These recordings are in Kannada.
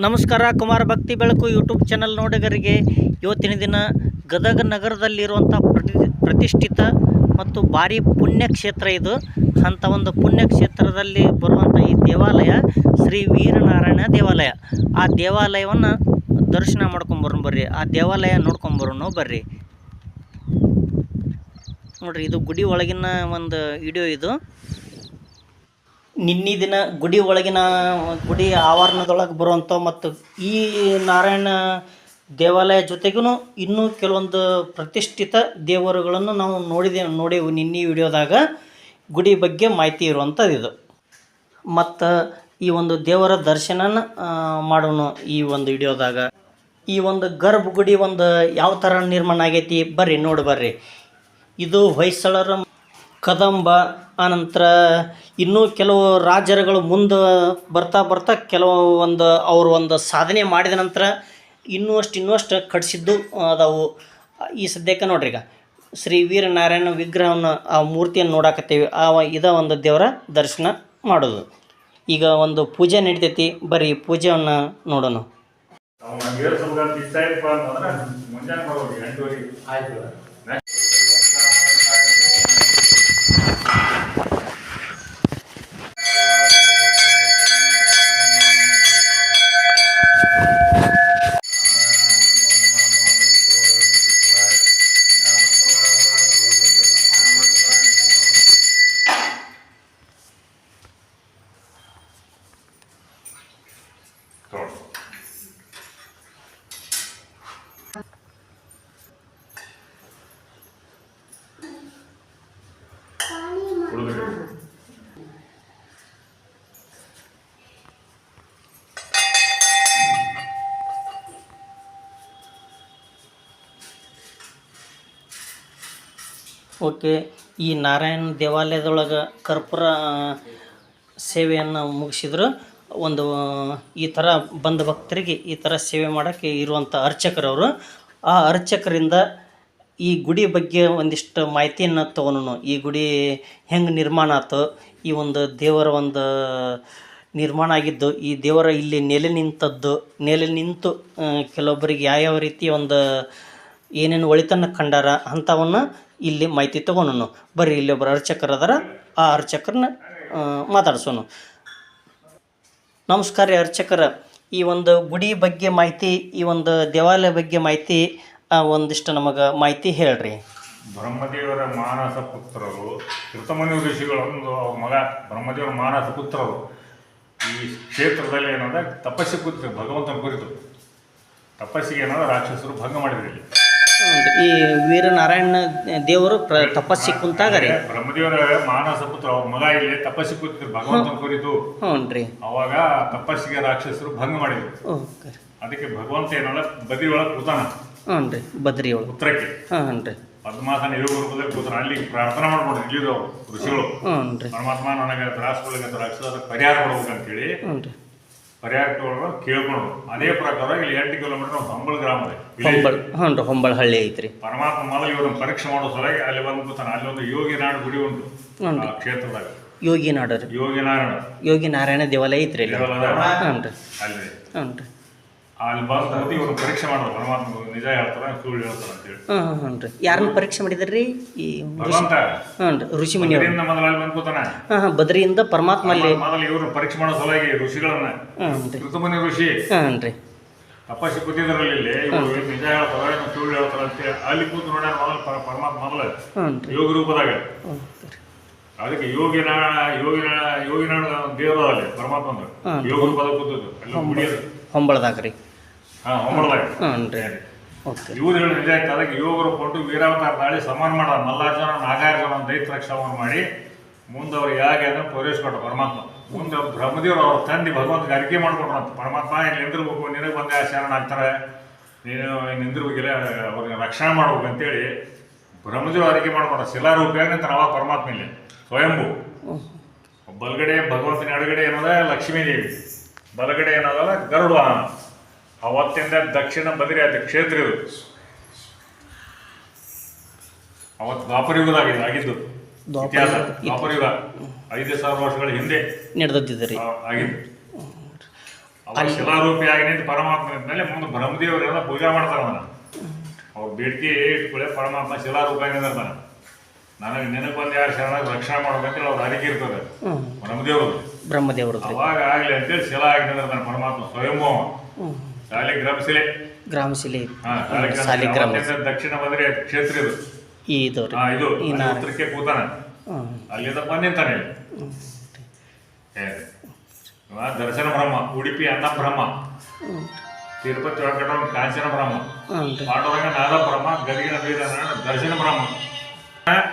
ನಮಸ್ಕಾರ, ಕುಮಾರ ಭಕ್ತಿ ಬೆಳಕು ಯೂಟ್ಯೂಬ್ ಚಾನಲ್ ನೋಡಿಗರಿಗೆ. ಇವತ್ತಿನ ದಿನ ಗದಗ ನಗರದಲ್ಲಿರುವಂಥ ಪ್ರತಿ, ಪ್ರತಿಷ್ಠಿತ ಮತ್ತು ಭಾರಿ ಪುಣ್ಯಕ್ಷೇತ್ರ ಇದು. ಅಂಥ ಒಂದು ಪುಣ್ಯಕ್ಷೇತ್ರದಲ್ಲಿ ಬರುವಂಥ ಈ ದೇವಾಲಯ ಶ್ರೀ ವೀರನಾರಾಯಣ ದೇವಾಲಯ. ಆ ದೇವಾಲಯವನ್ನು ದರ್ಶನ ಮಾಡ್ಕೊಂಬರೋಣ ಬರ್ರಿ. ಆ ದೇವಾಲಯ ನೋಡ್ಕೊಂಬರೋಣ ಬರ್ರಿ. ನೋಡ್ರಿ, ಇದು ಗುಡಿ ಒಳಗಿನ ಒಂದು ವಿಡಿಯೋ ಇದು. ನಿನ್ನೆ ದಿನ ಗುಡಿ ಒಳಗಿನ ಗುಡಿ ಆವರಣದೊಳಗೆ ಬರುವಂಥ ಮತ್ತು ಈ ನಾರಾಯಣ ದೇವಾಲಯ ಜೊತೆಗೂ ಇನ್ನೂ ಕೆಲವೊಂದು ಪ್ರತಿಷ್ಠಿತ ದೇವರುಗಳನ್ನು ನಾವು ನೋಡಿದೆ ನೋಡೇವು ನಿನ್ನೆ ವಿಡಿಯೋದಾಗ ಗುಡಿ ಬಗ್ಗೆ ಮಾಹಿತಿ ಇರುವಂಥದ್ದು ಇದು. ಮತ್ತು ಈ ಒಂದು ದೇವರ ದರ್ಶನನ ಮಾಡೋಣ ಈ ಒಂದು ವಿಡಿಯೋದಾಗ. ಈ ಒಂದು ಗರ್ಭಗುಡಿ ಒಂದು ಯಾವ ಥರ ನಿರ್ಮಾಣ ಆಗೈತಿ ಬರ್ರಿ, ನೋಡಿ ಬರ್ರಿ. ಇದು ಹೊಯ್ಸಳರ ಕದಂಬ ಆನಂತರ ಇನ್ನೂ ಕೆಲವು ರಾಜರುಗಳು ಮುಂದೆ ಬರ್ತಾ ಬರ್ತಾ ಕೆಲವು ಒಂದು ಅವರು ಒಂದು ಸಾಧನೆ ಮಾಡಿದ ನಂತರ ಇನ್ನೂ ಅಷ್ಟು ಇನ್ನೂ ಅಷ್ಟು ಕಟ್ಸಿದ್ದು ಅದಾವು. ಈ ಸದ್ಯಕ್ಕೆ ನೋಡ್ರಿ ಈಗ ಶ್ರೀ ವೀರನಾರಾಯಣ ವಿಗ್ರಹವನ್ನು ಆ ಮೂರ್ತಿಯನ್ನು ನೋಡಾಕತ್ತೀವಿ. ಆ ಇದ ಒಂದು ದೇವರ ದರ್ಶನ ಮಾಡೋದು. ಈಗ ಒಂದು ಪೂಜೆ ನಡಿತೈತಿ. ಬರೀ ಪೂಜೆಯನ್ನು ನೋಡೋಣ. ಓಕೆ, ಈ ನಾರಾಯಣ ದೇವಾಲಯದೊಳಗೆ ಕರ್ಪೂರ ಸೇವೆಯನ್ನು ಮುಗಿಸಿದ್ರು. ಒಂದು, ಈ ಥರ ಬಂದ ಭಕ್ತರಿಗೆ ಈ ಥರ ಸೇವೆ ಮಾಡೋಕ್ಕೆ ಇರುವಂಥ ಅರ್ಚಕರವರು ಆ ಅರ್ಚಕರಿಂದ ಈ ಗುಡಿ ಬಗ್ಗೆ ಒಂದಿಷ್ಟು ಮಾಹಿತಿಯನ್ನು ತೊಗೊಳೋಣ ಈ ಗುಡಿ ಹೆಂಗೆ ನಿರ್ಮಾಣ ಆಯ್ತು ಈ ಒಂದು ದೇವರ ಒಂದು ನಿರ್ಮಾಣ ಆಗಿದ್ದು, ಈ ದೇವರ ಇಲ್ಲಿ ನೆಲೆ ನಿಂತದ್ದು, ನೆಲೆ ನಿಂತು ಕೆಲವೊಬ್ಬರಿಗೆ ಯಾವ್ಯಾವ ರೀತಿ ಒಂದು ಏನೇನು ಒಳಿತನ್ನು ಕಂಡಾರ, ಅಂಥವನ್ನ ಇಲ್ಲಿ ಮಾಹಿತಿ ತೊಗೊಳೋಣ ಬರ್ರಿ, ಇಲ್ಲಿ ಅರ್ಚಕರು ಅದಾರ. ಆ ಅರ್ಚಕರನ್ನ ಮಾತಾಡ್ಸೋಣ ನಮಸ್ಕಾರ ರೀ ಅರ್ಚಕರ. ಈ ಒಂದು ಗುಡಿ ಬಗ್ಗೆ ಮಾಹಿತಿ, ಈ ಒಂದು ದೇವಾಲಯ ಬಗ್ಗೆ ಮಾಹಿತಿ ಒಂದಿಷ್ಟು ನಮಗೆ ಮಾಹಿತಿ ಹೇಳ್ರಿ. ಬ್ರಹ್ಮದೇವರ ಮಾನಸ ಪುತ್ರರು ಋತಮನಿ ಋಷಿಗಳೊಂದು ಅವ್ರ ಮಗ ಬ್ರಹ್ಮದೇವರ ಮಾನಸ ಪುತ್ರರು. ಈ ಕ್ಷೇತ್ರದಲ್ಲಿ ಏನಂದ್ರೆ ತಪಸ್ಸಿ ಕೂತು ಭಗವಂತನ ಕುರಿತು. ತಪಸ್ಸಿಗೆ ಏನಂದ್ರೆ ರಾಕ್ಷಸರು ಭಂಗ ಮಾಡಿದ್ರಿ ಇಲ್ಲಿ ಈ ವೀರನಾರಾಯಣ ದೇವರು ಪ್ರ ತಪಸ್ಸಿ ಕುಂತಾಗ ರೀ ಬ್ರಹ್ಮದೇವರ ಮಾನಸ ಪುತ್ರ ಅವ್ರ ಮಗ ಇಲ್ಲಿ ತಪಸ್ಸಿ ಕೂತಿದ್ರು ಭಗವಂತನ ಕುರಿತು. ಹ್ಞೂ ರೀ ಅವಾಗ ತಪಸ್ಸಿಗೆ ರಾಕ್ಷಸರು ಭಂಗ ಮಾಡಿದ್ರು. ಅದಕ್ಕೆ ಭಗವಂತ ಏನಲ್ಲ ಬದ್ರಿ ಒಳಗೆ ಕೂತಾನ. ಹ್ಞೂ ರೀ ಬದ್ರಿ ಒಳಗೆ ಉತ್ತರಕ್ಕೆ. ಹಾಂ ರೀ ಪದ್ಮಾಸನ ಯೋಗ ರೂಪದಲ್ಲಿ ಕೂತಾನ. ಅಲ್ಲಿ ಪ್ರಾರ್ಥನೆ ಮಾಡ್ಬೋದು ಇಲ್ಲಿದ್ದವು ಋಷಿಗಳು. ಹ್ಞೂ ರೀ ಪರಮಾತ್ಮ ನನಗೆ ತ್ರಾಸಗಳಿಗೆ ರಾಕ್ಷಸರ ಪರಿಹಾರ ಕೊಡ್ಬೇಕಂತೇಳಿ ಹ್ಞೂ ರೀ ಕೇಳ್ಕೊಂಡು ಅದೇ ಪ್ರಕಾರ ಇಲ್ಲಿ ಎಂಟು ಕಿಲೋಮೀಟರ್ ಹೊಂಬಳ ಗ್ರಾಮ ಇದೆ ಇಲ್ಲಿ ಹೊಂಬಳ ಹ್ಞೂ ರೀ ಹೊಂಬಳ ಹಳ್ಳಿ ಐತ್ರಿ. ಪರಮಾತ್ಮ ಮೊದಲು ಇವ್ರನ್ನ ಪರೀಕ್ಷೆ ಮಾಡೋ ಸಲುವಾಗಿ ಅಲ್ಲಿ ಬಂದು ಕೂತಾನ. ಅಲ್ಲಿ ಒಂದು ಯೋಗಿ ನಾಡು ಗುಡಿ ಉಂಟು ಆ ಕ್ಷೇತ್ರದಾಗ. ಯೋಗಿ ನಾಡು ರೀ ಯೋಗಿ ನಾರಾಯಣ. ಯೋಗಿ ನಾರಾಯಣ ದೇವಾಲಯ ಐತ್ರಿ ಹ್ಞೂ ರೀ ಅಲ್ಲಿ. ಹ್ಞೂ ರೀ ಅಲ್ಲಿ ಬಂದು ಕೂತು ಇವ್ರನ್ನ ಪರೀಕ್ಷೆ ಮಾಡೋದು ಪರಮಾತ್ಮ ನಿಜ ಹೇಳ್ತಾರ ಸುಳ್ಳು ಹೇಳ್ತಾರ ಅಂತೇಳಿ ಹ್ಞೂ ರೀ. ಯಾರನ್ನ ಪರೀಕ್ಷೆ ಮಾಡಿದ್ರಿ? ಈ ಭಗವಂತ. ಹ್ಞೂ ರೀ ಋಷಿ ಮುನಿಯವರು ಇದರಿಂದ ಮೊದಲು ಅಲ್ಲಿ ಬಂದು ಹಾಂ ಹಾಂ ಬದ್ರಿಯಿಂದ ಪರಮಾತ್ಮ ಅಲ್ಲಿ ಮೊದಲು ಇವ್ರನ್ನ ಪರೀಕ್ಷೆ ಮಾಡೋ ಸಲುವಾಗಿ ಋಷಿಗಳನ್ನ. ಹ್ಞೂ ರೀ. ಋತುಮನಿ ಋಷಿ. ಹ್ಞೂ ರೀ. ಕೂತಿದ್ರಲ್ಲಿ ಇಲ್ಲಿ ಇವ್ರು ಏನ್ ನಿಜ ಹೇಳ್ತಾರ ಏನು ಸುಳ್ಳು ಹೇಳ್ತಾರ ಅಂತ ಅಲ್ಲಿ ಕೂತು ನೋಡ್ಯಾರ ಮೊದಲು ಪ- ಪರಮಾತ್ಮ ಮೊದಲು. ಹ್ಞೂ ರೀ. ಯೋಗ ರೂಪದಾಗ. ಅದಕ್ಕೆ ಯೋಗಿನ ಯೋಗಿನ ಯೋಗಿನ ದೇವರು ಅಲ್ಲಿ ಪರಮಾತ್ಮ ಹಾ. ಯೋಗ ರೂಪದಾಗ ಕೂತದ್ದು. ಮುಡಿಯೋದು. ಹೊಂಬಳದಾಗ ರೀ. ಹಾ ರೀ. ಓಕೆ. ಇವ್ರು ಹೇಳಿ ನಿಜ ಆಯ್ತು ಅದಕ್ಕೆ ಯೋಗ ಕೊಟ್ಟು ವೀರಾವತಾರ ದಾಳಿ ಸಮಾನ ಮಾಡ ಮಲ್ಲಾರ್ಜುನ ನಾಗಾರ್ಜುನ ದೈತ್ಯ ರಕ್ಷವನ್ನು ಮಾಡಿ ಮುಂದೆ ಅವ್ರು ಹೇಗೆ ಅದನ್ನು ಕೊಟ್ಟ ಪರಮಾತ್ಮ. ಮುಂದೆ ಬ್ರಹ್ಮದೇವ್ರು ಅವ್ರ ತಂದೆ ಭಗವಂತಗೆ ಅರಿಕೆ ಮಾಡ್ಕೊಟ್ರಂತ ಪರಮಾತ್ಮ ಇಲ್ಲಿ ನಿಂದಿರ್ಬೇಕು ನಿನಗೆ ಬಂದೆ ಶರಣ ಆಗ್ತಾರೆ. ನೀನು ನಿಂದಿರ್ಬೇಕಿಲ್ಲ ಅವ್ರಿಗೆ ರಕ್ಷಣೆ ಮಾಡ್ಬೇಕು ಅಂತೇಳಿ ಬ್ರಹ್ಮದೇವ್ರು ಅರಿಕೆ ಮಾಡ್ಕೊಟ್ಟ ಶಿಲಾರೂಪಿಯಾಗಿ ಅಂತ ನಾವ ಪರಮಾತ್ಮ ಇಲ್ಲಿ ಸ್ವಯಂಭೂ. ಬಲಗಡೆ ಭಗವಂತನ ಎಡಗಡೆ ಏನದ? ಲಕ್ಷ್ಮೀದೇವಿ. ಬಲಗಡೆ ಏನದಲ್ಲ? ಗರುಡ. ವಾಹನ ಅವತ್ತಿಂದ ದಕ್ಷಿಣ ಬದರಿ ಆದ ಕ್ಷೇತ್ರ ಇದು. ಅವತ್ತು ದ್ವಾಪರಯುಗದಾಗ ಆಗಿದ್ದು. ದ್ವಾಪರ ಇತಿಹಾಸ. ಯುಗ. ದ್ವಾಪರಯುಗ. ಐದು ಸಾವಿರ ವರ್ಷಗಳ ಹಿಂದೆ ನಡೆದಿದ್ದರೆ ಆಗಿದ್ದು. ಶಿಲಾರೂಪಿಯಾಗಿ ನಿಂತು ಪರಮಾತ್ಮ ಮೇಲೆ ಮುಂದೆ ಬ್ರಹ್ಮದೇವರೆಲ್ಲ ಪೂಜೆ ಮಾಡ್ತಾರೆ ಅವನ. ಅವ್ರ ಬೇಡಿಕೆ ಇಟ್ಕೊಳ್ಳೆ ಪರಮಾತ್ಮ ಶಿಲಾರೂಪ ನಿಂದಿರ್ತಾನ ನನಗೆ ಬಂದು ಯಾರು ಶರಣ ರಕ್ಷಣೆ ಮಾಡ್ಬೇಕಂತೇಳಿ ಅವ್ರ ಅರಿಕೆ ಇರ್ತದೆ. ಬ್ರಹ್ಮದೇವರು ಬ್ರಹ್ಮದೇವರು ಅವಾಗ ಆಗಲಿ ಅಂತೇಳಿ ಶಿಲಾ ಆಗಿ ನಿಂದಿರ್ತಾನೆ ಪರಮಾತ್ಮ ಸ್ವಯಂಭವ ಹ್ಞೂ ಶಾಲೆ ಗ್ರಾಮಶಿಲೆ ಸಾಲಿಗ್ರಾಮ. ದಕ್ಷಿಣ ಬಂದ್ರೆ ಕ್ಷೇತ್ರ ಇದು? ಈ ಉತ್ತರಕ್ಕೆ ಕೂತಾನ ಅಲ್ಲಿಂದ ಬಂದ್ ನಿಂತಾನೆ ದರ್ಶನ ಬ್ರಹ್ಮ ಉಡುಪಿ ಅನ್ನ ಬ್ರಹ್ಮ. ತಿರುಪತಿ ವೆಂಕಟ ಕಾಂಚನ ಬ್ರಹ್ಮ. ಪಾಂಡುರಂಗ ನಾದ ಬ್ರಹ್ಮ ಗದಿಗಿನ ಬೀದ ದರ್ಶನ ಬ್ರಹ್ಮ.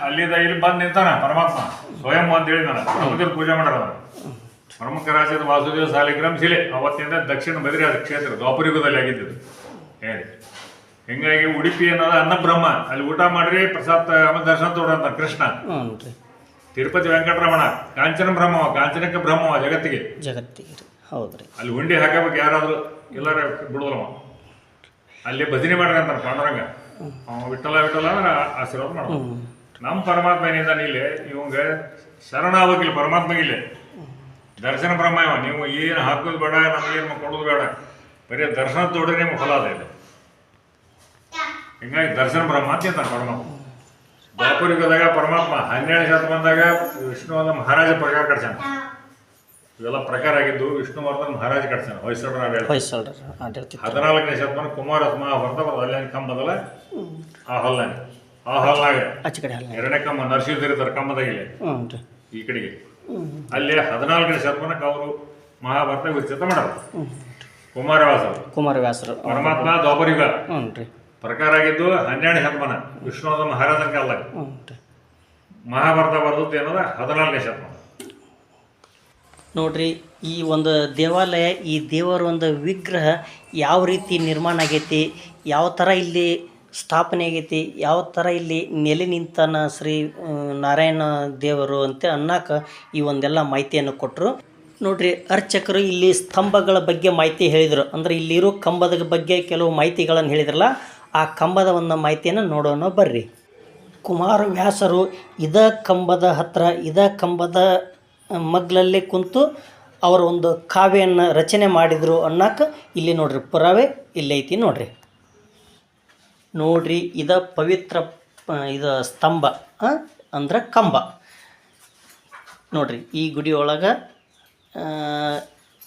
ಅಲ್ಲಿಂದ ಇಲ್ಲಿ ಬಂದ್ ನಿಂತಾನ ಪರಮಾತ್ಮ. ಸ್ವಯಂ ಅಂತ ಹೇಳಿ ನಾನು ಪೂಜೆ ಅವ್ರು. ಪ್ರಮುಖ ರಾಜ್ಯದ ವಾಸುದೇವ ಸಾಲಿಗ್ರಾಮ್ ಶಿಲೆ ಅವತ್ತಿಂದ ದಕ್ಷಿಣ ಬದ್ರಿ ಅದು ಕ್ಷೇತ್ರ ದ್ವಾಪರಯುಗದಲ್ಲಿ ಆಗಿದ್ದು ಹೇಳಿ. ಹಿಂಗಾಗಿ ಉಡುಪಿ ಅನ್ನೋದು ಅನ್ನಬ್ರಹ್ಮ. ಅಲ್ಲಿ ಊಟ ಮಾಡ್ರಿ ಪ್ರಸಾದ್ ದರ್ಶನ ತೋಡಂತ ಕೃಷ್ಣ. ತಿರುಪತಿ ವೆಂಕಟರಮಣ ಕಾಂಚನ ಬ್ರಹ್ಮವ ಕಾಂಚನಕ್ಕೆ ಬ್ರಹ್ಮವ ಜಗತ್ತಿಗೆ. ಜಗತ್ತಿಗೆ. ಹೌದ್ರಿ. ಹೌದು ಅಲ್ಲಿ ಉಂಡಿ ಹಾಕಬೇಕು ಯಾರಾದರೂ ಎಲ್ಲಾರ ಬಿಡುದಲ್ಲವ ಅಲ್ಲಿ ಭಜನೆ ಮಾಡ್ರಿ ಅಂತಾರೆ ಪಾಂಡುರಂಗ. ಅವ ವಿಠಲ ವಿಠಲ ಅಂದ್ರೆ ಆಶೀರ್ವಾದ ಮಾಡ ಹ್ಞೂ ನಮ್ಮ ಪರಮಾತ್ಮ ಏನಿದ್ದಾನೆ ಇಲ್ಲಿ ಇವಂಗೆ ಶರಣ ಆಗ್ಬೇಕಿಲ್ಲ ಪರಮಾತ್ಮಗಿಲ್ಲ ದರ್ಶನ ಬ್ರಹ್ಮ ಇವ ನೀವು ಏನು ಹಾಕೋದು ಬೇಡ ನಮಗೇನು ಕೊಡೋದು ಬೇಡ. ಬರೀ ದರ್ಶನ ತೋಡ್ರಿ ನಿಮ್ಗೆ ಫಲ ಅದ ಇಲ್ಲಿ ಹಿಂಗಾಗಿ ದರ್ಶನ ಬ್ರಹ್ಮ ಅಂತ ಪರಮಾತ್ಮ ಪರಮಾತ್ಮ. ದ್ವಾಪರಯುಗದಾಗ ಪರಮಾತ್ಮ ಹನ್ನೆರಡು ಶತಮಾನದಾಗ ವಿಷ್ಣುವರ್ಧನ್ ಮಹಾರಾಜ ಪ್ರಕಾರ ಕಟ್ಸಾನ ಇವೆಲ್ಲ ಪ್ರಕಾರ ಆಗಿದ್ದು ವಿಷ್ಣುವರ್ಧನ್ ಮಹಾರಾಜ ಕಟ್ಸಾನ ಹೊಯ್ಸಳರ ಹದಿನಾಲ್ಕನೇ ಶತಮಾನ ಕುಮಾರ ಹೊರತ ಅಲ್ಲಿ ಕಂಬದಲ್ಲ ಆ ಹೊಲ್ನಾಗ ಆ ಹೊಲ್ನಾಗ ಎರಡನೇ ಕಂಬ ನರಸಿದ್ದಿರ್ತಾರೆ ಕಂಬದಾಗಿಲ್ಲ. ಈ ಕಡೆಗೆ. ಅಲ್ಲಿ ಹದಿನಾಲ್ಕನೇ ಶತಮಾನಕ್ಕೆ ಅವರು ಮಹಾಭಾರತ ವಿರಚಿತ ಮಾಡೋರು ಕುಮಾರವಾಸ ಕುಮಾರವ್ಯಾಸರು. ಪರಮಾತ್ಮ ದ್ವಾಪರಯುಗ ಹ್ಞೂ ಪ್ರಕಾರ ಆಗಿದ್ದು ಹನ್ನೆರಡನೇ ಶತಮಾನ ವಿಷ್ಣುವರ್ಧನ ಮಹಾರಾಜನ ಕಾಲದಾಗ. ಮಹಾಭಾರತ ಬರೆದದ್ದು ಏನಂದ್ರೆ ಹದಿನಾಲ್ಕನೇ ಶತಮಾನ. ನೋಡ್ರಿ ಈ ಒಂದು ದೇವಾಲಯ ಈ ದೇವರ ಒಂದು ವಿಗ್ರಹ ಯಾವ ರೀತಿ ನಿರ್ಮಾಣ ಆಗೈತಿ ಯಾವ ಥರ ಇಲ್ಲಿ ಸ್ಥಾಪನೆ ಆಗೈತಿ ಯಾವ ಥರ ಇಲ್ಲಿ ನೆಲೆ ನಿಂತನ ಶ್ರೀ ನಾರಾಯಣ ದೇವರು ಅಂತ ಅನ್ನಕ ಈ ಒಂದೆಲ್ಲ ಮಾಹಿತಿಯನ್ನು ಕೊಟ್ಟರು ನೋಡ್ರಿ, ಅರ್ಚಕರು ಇಲ್ಲಿ ಸ್ತಂಭಗಳ ಬಗ್ಗೆ ಮಾಹಿತಿ ಹೇಳಿದರು. ಅಂದರೆ ಇಲ್ಲಿರೋ ಕಂಬದ ಬಗ್ಗೆ ಕೆಲವು ಮಾಹಿತಿಗಳನ್ನು ಹೇಳಿದ್ರಲ್ಲ, ಆ ಕಂಬದ ಒಂದು ಮಾಹಿತಿಯನ್ನು ನೋಡೋಣ ಬರ್ರಿ. ಕುಮಾರವ್ಯಾಸರು ಇದ ಕಂಬದ ಹತ್ರ, ಇದ ಕಂಬದ ಮಗ್ಲಲ್ಲೇ ಕುಂತು ಅವರ ಒಂದು ಕಾವ್ಯವನ್ನು ರಚನೆ ಮಾಡಿದರು ಅನ್ನಕ್ಕೆ ಇಲ್ಲಿ ನೋಡ್ರಿ, ಪುರಾವೆ ಇಲ್ಲೈತಿ ನೋಡ್ರಿ. ನೋಡ್ರಿ, ಇದ ಪವಿತ್ರ ಇದು ಸ್ತಂಭ ಅಂದ್ರ ಕಂಬ. ನೋಡ್ರಿ, ಈ ಗುಡಿ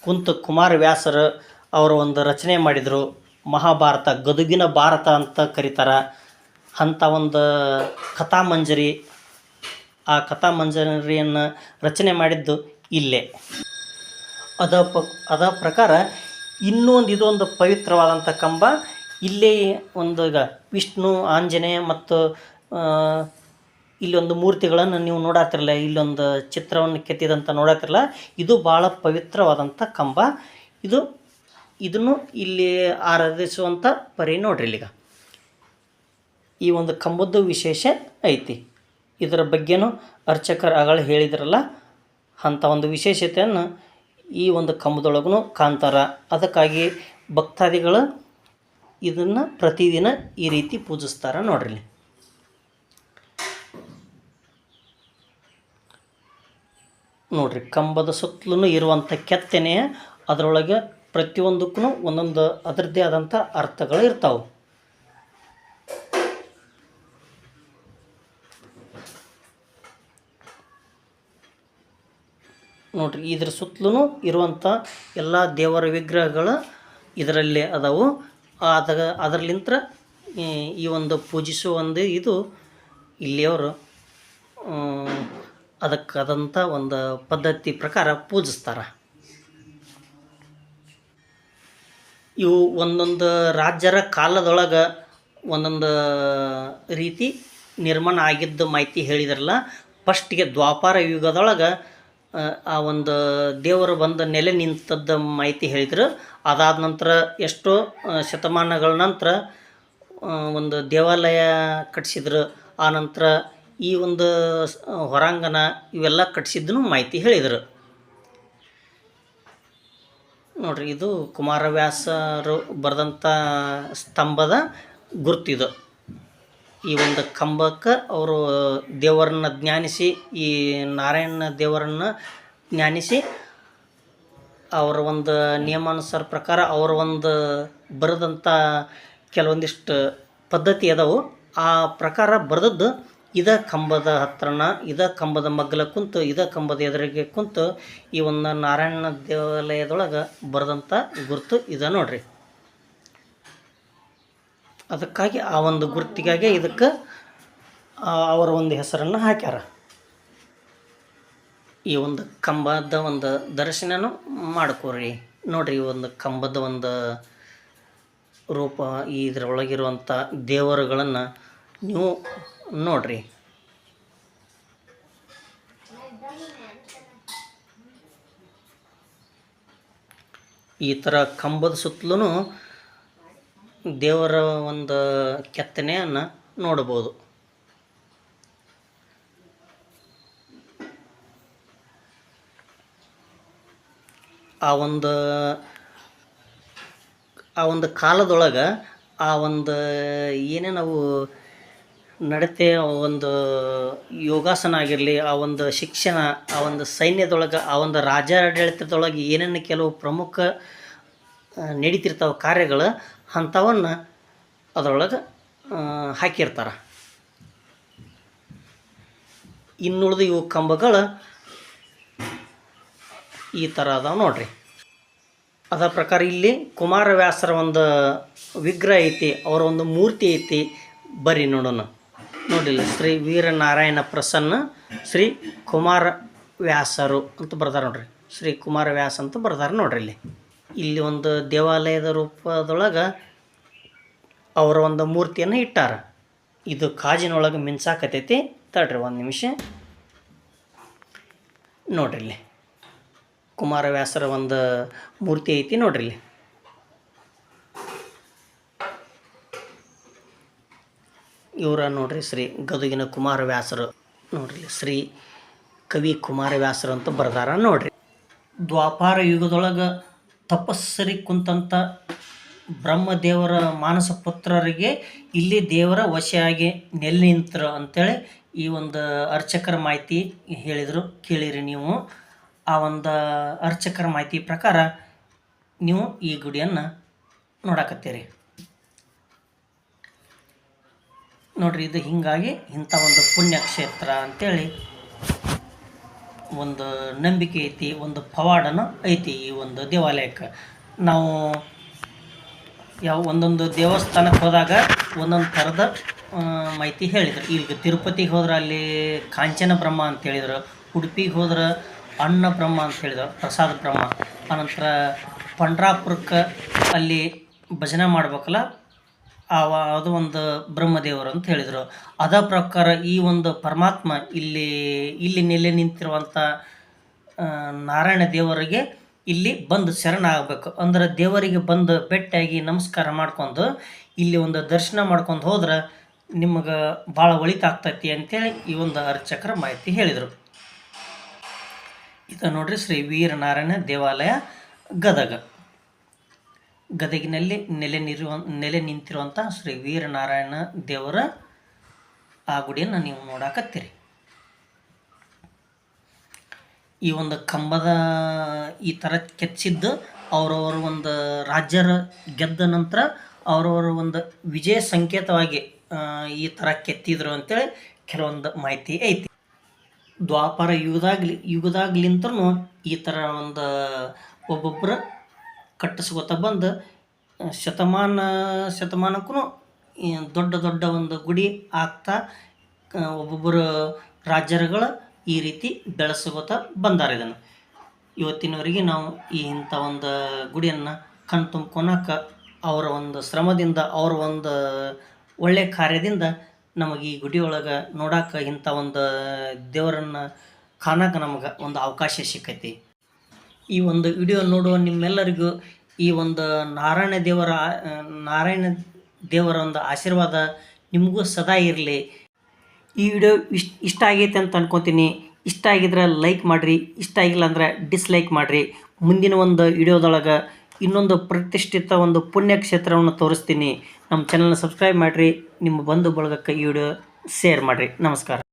ಕುಂತ ಕುಮಾರ ಕುಮಾರವ್ಯಾಸರು ಅವರು ಒಂದು ರಚನೆ ಮಾಡಿದರು. ಮಹಾಭಾರತ, ಗದುಗಿನ ಭಾರತ ಅಂತ ಕರೀತಾರೆ. ಅಂಥ ಒಂದು ಕಥಾಮಂಜರಿ, ಆ ಕಥಾಮಂಜರಿಯನ್ನು ರಚನೆ ಮಾಡಿದ್ದು ಇಲ್ಲೇ. ಅದ ಪ, ಅದ ಪ್ರಕಾರ ಇನ್ನೊಂದು ಇದೊಂದು ಪವಿತ್ರವಾದಂಥ ಕಂಬ ಇಲ್ಲೇ ಒಂದು ಈಗ ವಿಷ್ಣು, ಆಂಜನೇಯ ಮತ್ತು ಇಲ್ಲೊಂದು ಮೂರ್ತಿಗಳನ್ನು ನೀವು ನೋಡಾತಿರಲ್ಲ, ಇಲ್ಲೊಂದು ಚಿತ್ರವನ್ನು ಕೆತ್ತಿದಂಥ ನೋಡಾತಿರಲ್ಲ, ಇದು ಭಾಳ ಪವಿತ್ರವಾದಂಥ ಕಂಬ. ಇದು ಇದನ್ನು ಇಲ್ಲಿ ಆರಾಧಿಸುವಂಥ ಪರಿ ನೋಡ್ರಿ ಇಲ್ಲಿಗ. ಈ ಒಂದು ಕಂಬದ್ದು ವಿಶೇಷ ಐತಿ. ಇದರ ಬಗ್ಗೆನೂ ಅರ್ಚಕರ ಅಗಳ ಹೇಳಿದ್ರಲ್ಲ ಅಂಥ ಒಂದು ವಿಶೇಷತೆಯನ್ನು ಈ ಒಂದು ಕಂಬದೊಳಗೂ ಕಾಣ್ತಾರ. ಅದಕ್ಕಾಗಿ ಭಕ್ತಾದಿಗಳು ಇದನ್ನು ಪ್ರತಿದಿನ ಈ ರೀತಿ ಪೂಜಿಸ್ತಾರೆ ನೋಡ್ರಿ. ನೋಡ್ರಿ, ಕಂಬದ ಸುತ್ತಲೂ ಇರುವಂಥ ಕೆತ್ತನೆ, ಅದರೊಳಗೆ ಪ್ರತಿಯೊಂದಕ್ಕೂ ಒಂದೊಂದು ಅದರದ್ದೇ ಆದಂಥ ಅರ್ಥಗಳು ಇರ್ತಾವೆ ನೋಡ್ರಿ, ಇದ್ರ ಸುತ್ತಲೂ ಇರುವಂಥ ಎಲ್ಲ ದೇವರ ವಿಗ್ರಹಗಳು ಇದರಲ್ಲಿ ಅದಾವು ಅದ ಅದರ್ಲಿಂತ ಈ ಒಂದು ಪೂಜಿಸುವ ಒಂದು ಇದು ಇಲ್ಲಿಯವರು ಅದಕ್ಕಾದಂಥ ಒಂದು ಪದ್ಧತಿ ಪ್ರಕಾರ ಪೂಜಿಸ್ತಾರೆ. ಇವು ಒಂದೊಂದು ರಾಜ್ಯರ ಕಾಲದೊಳಗೆ ಒಂದೊಂದು ರೀತಿ ನಿರ್ಮಾಣ ಆಗಿದ್ದ ಮಾಹಿತಿ ಹೇಳಿದ್ರಲ್ಲ, ಫಸ್ಟಿಗೆ ದ್ವಾಪಾರ ಯುಗದೊಳಗೆ ಆ ಒಂದು ದೇವರು ಬಂದ ನೆಲೆ ನಿಂತದ್ದ ಮಾಹಿತಿ ಹೇಳಿದರು. ಅದಾದ ನಂತರ ಎಷ್ಟೋ ಶತಮಾನಗಳ ನಂತರ ಒಂದು ದೇವಾಲಯ ಕಟ್ಟಿಸಿದ್ರು ಆ ನಂತರ ಈ ಒಂದು ಹೊರಾಂಗಣ ಇವೆಲ್ಲ ಕಟ್ಟಿಸಿದ್ದನ್ನು ಮಾಹಿತಿ ಹೇಳಿದರು. ನೋಡ್ರಿ, ಇದು ಕುಮಾರವ್ಯಾಸರು ಬರೆದಂಥ ಸ್ತಂಭದ ಗುರುತಿದು ಈ ಒಂದು ಕಂಬಕ್ಕೆ ಅವರು ದೇವರನ್ನ ಜ್ಞಾನಿಸಿ, ಈ ನಾರಾಯಣ ದೇವರನ್ನು ಜ್ಞಾನಿಸಿ ಅವರ ಒಂದು ನಿಯಮಾನುಸಾರ ಪ್ರಕಾರ ಅವರ ಒಂದು ಬರೆದಂಥ ಕೆಲವೊಂದಿಷ್ಟು ಪದ್ಧತಿ ಅದಾವು. ಆ ಪ್ರಕಾರ ಬರೆದದ್ದು ಇದ ಕಂಬದ ಹತ್ರನ ಇದ ಕಂಬದ ಮಗ್ಗಲ ಕುಂತು, ಇದ ಕಂಬದ ಎದುರಿಗೆ ಕುಂತು ಈ ಒಂದು ನಾರಾಯಣ ದೇವಾಲಯದೊಳಗೆ ಬರೆದಂಥ ಗುರುತು ಇದೆ ನೋಡ್ರಿ. ಅದಕ್ಕಾಗಿ ಆ ಒಂದು ಗುರುತಿಗಾಗಿ ಇದಕ್ಕೆ ಅವರ ಒಂದು ಹೆಸರನ್ನು ಹಾಕ್ಯಾರ. ಈ ಒಂದು ಕಂಬದ ಒಂದು ದರ್ಶನನೂ ಮಾಡ್ಕೋರಿ. ನೋಡ್ರಿ ಈ ಒಂದು ಕಂಬದ ಒಂದು ರೂಪ ಇದರೊಳಗಿರುವಂಥ ದೇವರುಗಳನ್ನು ನೀವು ನೋಡ್ರಿ. ಈ ಥರ ಕಂಬದ ಸುತ್ತಲೂ ದೇವರ ಒಂದು ಕೆತ್ತನೆಯನ್ನು ನೋಡ್ಬೋದು. ಆ ಒಂದು ಆ ಒಂದು ಕಾಲದೊಳಗೆ ಆ ಒಂದು ಏನೇ ನಾವು ನಡತೆ ಒಂದು ಯೋಗಾಸನ ಆಗಿರಲಿ, ಆ ಒಂದು ಶಿಕ್ಷಣ, ಆ ಒಂದು ಸೈನ್ಯದೊಳಗೆ, ಆ ಒಂದು ರಾಜಾಡಳಿತದೊಳಗೆ ಏನೇನು ಕೆಲವು ಪ್ರಮುಖ ನಡೀತಿರ್ತಾವೆ ಕಾರ್ಯಗಳು, ಅಂಥವನ್ನು ಅದರೊಳಗೆ ಹಾಕಿರ್ತಾರೆ. ಇನ್ನುಳಿದ ಇವು ಕಂಬಗಳು ಈ ಥರ ಅದಾವೆ ನೋಡ್ರಿ. ಅದರ ಪ್ರಕಾರ ಇಲ್ಲಿ ಕುಮಾರವ್ಯಾಸರ ಒಂದು ವಿಗ್ರಹ ಐತಿ, ಅವರ ಒಂದು ಮೂರ್ತಿ ಐತಿ. ಬರ್ರಿ ನೋಡೋಣ. ನೋಡಿಲ್ಲ, ಶ್ರೀ ವೀರನಾರಾಯಣ ಪ್ರಸನ್ನ ಶ್ರೀ ಕುಮಾರ ವ್ಯಾಸರು ಅಂತ ಬರ್ದಾರೆ ನೋಡ್ರಿ. ಶ್ರೀ ಕುಮಾರ ವ್ಯಾಸ ಅಂತ ಬರ್ದಾರೆ ನೋಡ್ರಿ ಇಲ್ಲಿ. ಇಲ್ಲಿ ಒಂದು ದೇವಾಲಯದ ರೂಪದೊಳಗೆ ಅವರ ಒಂದು ಮೂರ್ತಿಯನ್ನು ಇಟ್ಟಾರ. ಇದು ಕಾಜಿನೊಳಗೆ ಮಿಂಚಾಕತೈತಿ. ತಡ್ರಿ ಒಂದು ನಿಮಿಷ. ನೋಡ್ರಿ ಇಲ್ಲಿ. ಕುಮಾರವ್ಯಾಸರ ಒಂದು ಮೂರ್ತಿ ಐತಿ ನೋಡ್ರಿ ಇಲ್ಲಿ. ಇವರ ನೋಡ್ರಿ ಶ್ರೀ ಗದುಗಿನ ಕುಮಾರವ್ಯಾಸರು ನೋಡ್ರಿ ಶ್ರೀ ಕವಿ ಕುಮಾರವ್ಯಾಸರು ಅಂತ ಬರ್ದಾರ ನೋಡ್ರಿ. ದ್ವಾಪಾರ ಯುಗದೊಳಗೆ ತಪಸ್ಸರಿ ಕುಂತಂಥ ಬ್ರಹ್ಮದೇವರ ಮಾನಸ ಪುತ್ರರಿಗೆ ಇಲ್ಲಿ ದೇವರ ವಶಿಯಾಗಿ ನೆಲೆ ನಿಂತರು ಅಂತೇಳಿ ಈ ಒಂದು ಅರ್ಚಕರ ಮಾಹಿತಿ ಹೇಳಿದರು. ಕೇಳಿರಿ ನೀವು. ಆ ಒಂದು ಅರ್ಚಕರ ಮಾಹಿತಿ ಪ್ರಕಾರ ನೀವು ಈ ಗುಡಿಯನ್ನು ನೋಡಕತ್ತೀರಿ. ನೋಡ್ರಿ, ಇದು ಹೀಗಾಗಿ ಇಂಥ ಒಂದು ಪುಣ್ಯಕ್ಷೇತ್ರ ಅಂತೇಳಿ ಒಂದು ನಂಬಿಕೆ ಐತಿ, ಒಂದು ಪವಾಡನ ಐತಿ ಈ ಒಂದು ದೇವಾಲಯಕ್ಕೆ. ನಾವು ಯಾವ ಒಂದೊಂದು ದೇವಸ್ಥಾನಕ್ಕೆ ಹೋದಾಗ ಒಂದೊಂದು ಥರದ ಮಾಹಿತಿ ಹೇಳಿದ್ರು. ಈಗ ತಿರುಪತಿಗೆ ಹೋದ್ರೆ ಅಲ್ಲಿ ಕಾಂಚನ ಬ್ರಹ್ಮ ಅಂತ ಹೇಳಿದ್ರು, ಉಡುಪಿಗೆ ಹೋದ್ರೆ ಅನ್ನ ಬ್ರಹ್ಮ ಅಂತ ಹೇಳಿದ್ರು, ಪ್ರಸಾದ ಬ್ರಹ್ಮ. ಆನಂತರ ಪಂಡ್ರಾಪುರಕ್ಕೆ ಅಲ್ಲಿ ಭಜನೆ ಮಾಡ್ಬೇಕಲ್ಲ ಆವ ಅದು ಒಂದು ಬ್ರಹ್ಮದೇವರು ಅಂತ ಹೇಳಿದರು. ಅದ ಪ್ರಕಾರ ಈ ಒಂದು ಪರಮಾತ್ಮ ಇಲ್ಲಿ ಇಲ್ಲಿ ನೆಲೆ ನಿಂತಿರುವಂಥ ನಾರಾಯಣ ದೇವರಿಗೆ ಇಲ್ಲಿ ಬಂದು ಶರಣ ಆಗಬೇಕು ಅಂದ್ರೆ ದೇವರಿಗೆ ಬಂದು ಭೇಟಿಯಾಗಿ ನಮಸ್ಕಾರ ಮಾಡ್ಕೊಂಡು, ಇಲ್ಲಿ ಒಂದು ದರ್ಶನ ಮಾಡ್ಕೊಂಡು ಹೋದ್ರೆ ನಿಮಗೆ ಭಾಳ ಒಳಿತಾಗ್ತೈತಿ ಅಂತೇಳಿ ಈ ಒಂದು ಅರ್ಚಕರ ಮಾಹಿತಿ ಹೇಳಿದರು. ಇದು ನೋಡ್ರಿ ಶ್ರೀ ವೀರನಾರಾಯಣ ದೇವಾಲಯ ಗದಗ. ಗದಗಿನಲ್ಲಿ ನೆಲೆ ನಿರುವ ನೆಲೆ ನಿಂತಿರುವಂಥ ಶ್ರೀ ವೀರನಾರಾಯಣ ದೇವರ ಆ ಗುಡಿಯನ್ನು ನೀವು ನೋಡಾಕತ್ತೀರಿ. ಈ ಒಂದು ಕಂಬದ ಈ ಥರ ಕೆತ್ತಿಸಿದ್ದು ಅವರವರ ಒಂದು ರಾಜ್ಯರ ಗೆದ್ದ ನಂತರ ಅವರವರ ಒಂದು ವಿಜಯ ಸಂಕೇತವಾಗಿ ಈ ಥರ ಕೆತ್ತಿದ್ರು ಅಂತೇಳಿ ಕೆಲವೊಂದು ಮಾಹಿತಿ ಐತಿ. ದ್ವಾಪರ ಯುಗದಾಗ್ಲಿ ಯುಗದಾಗ್ಲಿಂತನೂ ಈ ಥರ ಒಂದು ಒಬ್ಬೊಬ್ಬರು ಕಟ್ಟಿಸ್ಕೊತ ಬಂದು ಶತಮಾನ ಶತಮಾನಕ್ಕೂ ದೊಡ್ಡ ದೊಡ್ಡ ಒಂದು ಗುಡಿ ಆಗ್ತಾ ಒಬ್ಬೊಬ್ಬರು ರಾಜ್ಯರುಗಳು ಈ ರೀತಿ ಬೆಳೆಸ್ಕೋತ ಬಂದಾರ ಇದನ್ನು. ಇವತ್ತಿನವರೆಗೆ ನಾವು ಈ ಇಂಥ ಒಂದು ಗುಡಿಯನ್ನು ಕಣ್ ತುಂಬ್ಕೊಳಕ ಅವರ ಒಂದು ಶ್ರಮದಿಂದ ಅವರ ಒಂದು ಒಳ್ಳೆಯ ಕಾರ್ಯದಿಂದ ನಮಗೆ ಈ ಗುಡಿ ಒಳಗೆ ನೋಡಕ್ಕೆ ಇಂಥ ಒಂದು ದೇವರನ್ನು ಕಾಣಕ್ಕೆ ನಮಗೆ ಒಂದು ಅವಕಾಶ ಸಿಕ್ಕೈತಿ. ಈ ಒಂದು ವಿಡಿಯೋ ನೋಡುವ ನಿಮ್ಮೆಲ್ಲರಿಗೂ ಈ ಒಂದು ನಾರಾಯಣ ದೇವರ ನಾರಾಯಣ ದೇವರ ಒಂದು ಆಶೀರ್ವಾದ ನಿಮಗೂ ಸದಾ ಇರಲಿ. ಈ ವಿಡಿಯೋ ಇಷ್ಟ ಇಷ್ಟ ಆಗೈತೆ ಅಂತ ಅನ್ಕೊತೀನಿ. ಇಷ್ಟ ಆಗಿದ್ರೆ ಲೈಕ್ ಮಾಡಿರಿ, ಇಷ್ಟ ಆಗಿಲ್ಲ ಅಂದ್ರೆ ಡಿಸ್ಲೈಕ್ ಮಾಡಿರಿ. ಮುಂದಿನ ಒಂದು ವಿಡಿಯೋದೊಳಗೆ ಇನ್ನೊಂದು ಪ್ರತಿಷ್ಠಿತ ಒಂದು ಪುಣ್ಯಕ್ಷೇತ್ರವನ್ನು ತೋರಿಸ್ತೀನಿ. ನಮ್ಮ ಚಾನಲ್ನ ಸಬ್ಸ್ಕ್ರೈಬ್ ಮಾಡಿರಿ, ನಿಮ್ಮ ಬಂಧು ಬಳಗಕ್ಕೆ ಈ ವಿಡಿಯೋ ಶೇರ್ ಮಾಡಿರಿ. ನಮಸ್ಕಾರ.